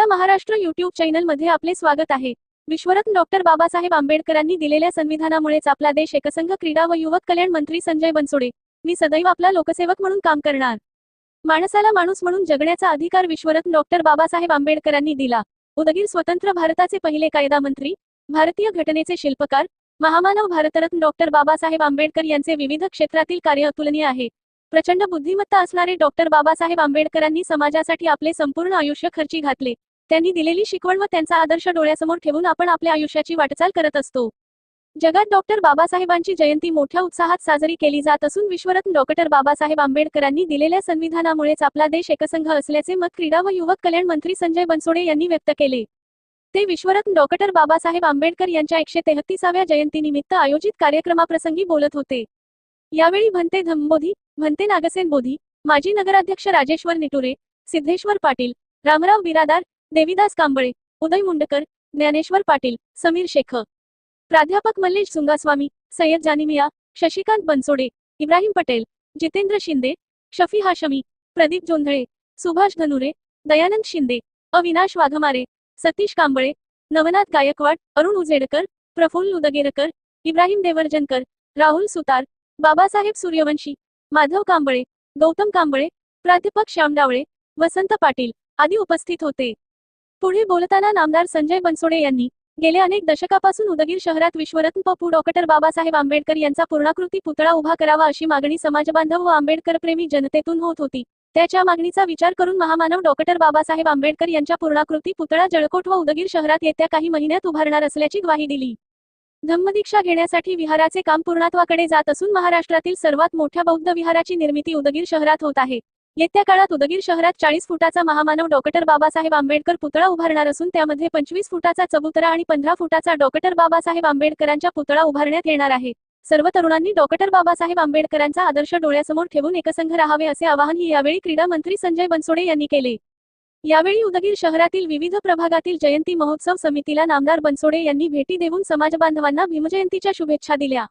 आपल्या महाराष्ट्र युट्यूब चॅनलमध्ये आपले स्वागत आहे. विश्वरत्न डॉक्टर बाबासाहेब आंबेडकरांनी दिलेल्या संविधानामुळेच आपला देश एकसंघ क्रीडा व युवक कल्याण मंत्री संजय बनसोडे. मी सदैव आपला लोकसेवक म्हणून काम करणार. माणसाला माणूस म्हणून जगण्याचा अधिकार विश्वरत्न डॉक्टर बाबासाहेब आंबेडकरांनी दिला. उदगीर स्वतंत्र भारताचे पहिले कायदा मंत्री भारतीय घटनेचे शिल्पकार महामानव भारतरत्न डॉक्टर बाबासाहेब आंबेडकर यांचे विविध क्षेत्रातील कार्य अतुलनीय आहे. प्रचंड बुद्धिमत्ता असणारे डॉक्टर बाबासाहेब आंबेडकरांनी समाजासाठी आपले संपूर्ण आयुष्य खर्ची घातले. त्यांनी दिलेली शिकवण व त्यांचा आदर्श डोळ्यासमोर ठेवून आपण आपल्या आयुष्याची वाटचाल करत असतो. जगात डॉक्टर बाबासाहेबांची जयंती मोठ्या उत्साहात साजरी केली जात असून विश्वरत्न डॉक्टर बाबासाहेब आंबेडकरांनी दिलेल्या संविधानामुळेच आपला देश एकसंघ असल्याचे मत क्रीडा व युवक कल्याण मंत्री संजय बनसोडे यांनी व्यक्त केले. ते विश्वरत्न डॉक्टर बाबासाहेब आंबेडकर यांच्या एकशे तेहतीसाव्या जयंतीनिमित्त आयोजित कार्यक्रमाप्रसंगी बोलत होते. यावेळी भंते धम्मबोधी भंते नागसेन बोधी माजी नगराध्यक्ष राजेश्वर निटुरे सिद्धेश्वर पाटील रामराव बिरादार देविदास कांबळे उदय मुंडकर ज्ञानेश्वर पाटील समीर शेख प्राध्यापक मल्लेश सुंगास्वामी सय्यद जानिमिया शशिकांत बनसोडे इब्राहिम पटेल जितेंद्र शिंदे शफी हाशमी प्रदीप जोंधळे सुभाष धनुरे दयानंद शिंदे अविनाश वाघमारे सतीश कांबळे नवनाथ गायकवाड अरुण उजेडकर प्रफुल्ल उदगेरकर इब्राहिम देवर्जनकर राहुल सुतार बाबासाहेब सूर्यवंशी माधव कांबळे गौतम कांबळे प्राध्यापक श्यामडावळे वसंत पाटील आदी उपस्थित होते. पुढे बोलताना नामदार संजय बनसोडे यांनी गेल्या अनेक दशकापासून उदगीर शहरात विश्वरत्न पपू डॉक्टर बाबासाहेब आंबेडकर यांचा पूर्णाकृती पुतळा उभा करावा अशी मागणी समाजबांधव व आंबेडकर प्रेमी जनतेतून होत होती. त्याच्या मागणीचा विचार करून महामानव डॉक्टर बाबासाहेब आंबेडकर यांच्या पूर्णाकृती पुतळा जळकोट व उदगीर शहरात येत्या काही महिन्यात उभारणार असल्याची ग्वाही दिली. धम्मदीक्षा घेण्यासाठी विहाराचे काम पूर्णत्वाकडे जात असून महाराष्ट्रातील सर्वात मोठ्या बौद्ध विहाराची निर्मिती उदगीर शहरात होत आहे. येत्या काळात उदगीर शहरात चाळीस फुटाचा महामानव डॉक्टर बाबासाहेब आंबेडकर पुतळा उभारणार असून त्यामध्ये पंचवीस फुटाचा चबुतरा आणि पंधरा फुटाचा डॉक्टर बाबासाहेब आंबेडकरांच्या पुतळा उभारण्यात येणार आहे. सर्व तरुणांनी डॉक्टर बाबासाहेब आंबेडकरांचा आदर्श डोळ्यासमोर ठेवून एकसंघ राहावे असे आवाहनही यावेळी क्रीडा मंत्री संजय बनसोडे यांनी केले. यावेळी उदगीर शहरातील विविध प्रभागातील जयंती महोत्सव समितीला नामदार बनसोडे यांनी भेटी देऊन समाजबांधवांना भीमजयंतीच्या शुभेच्छा दिल्या.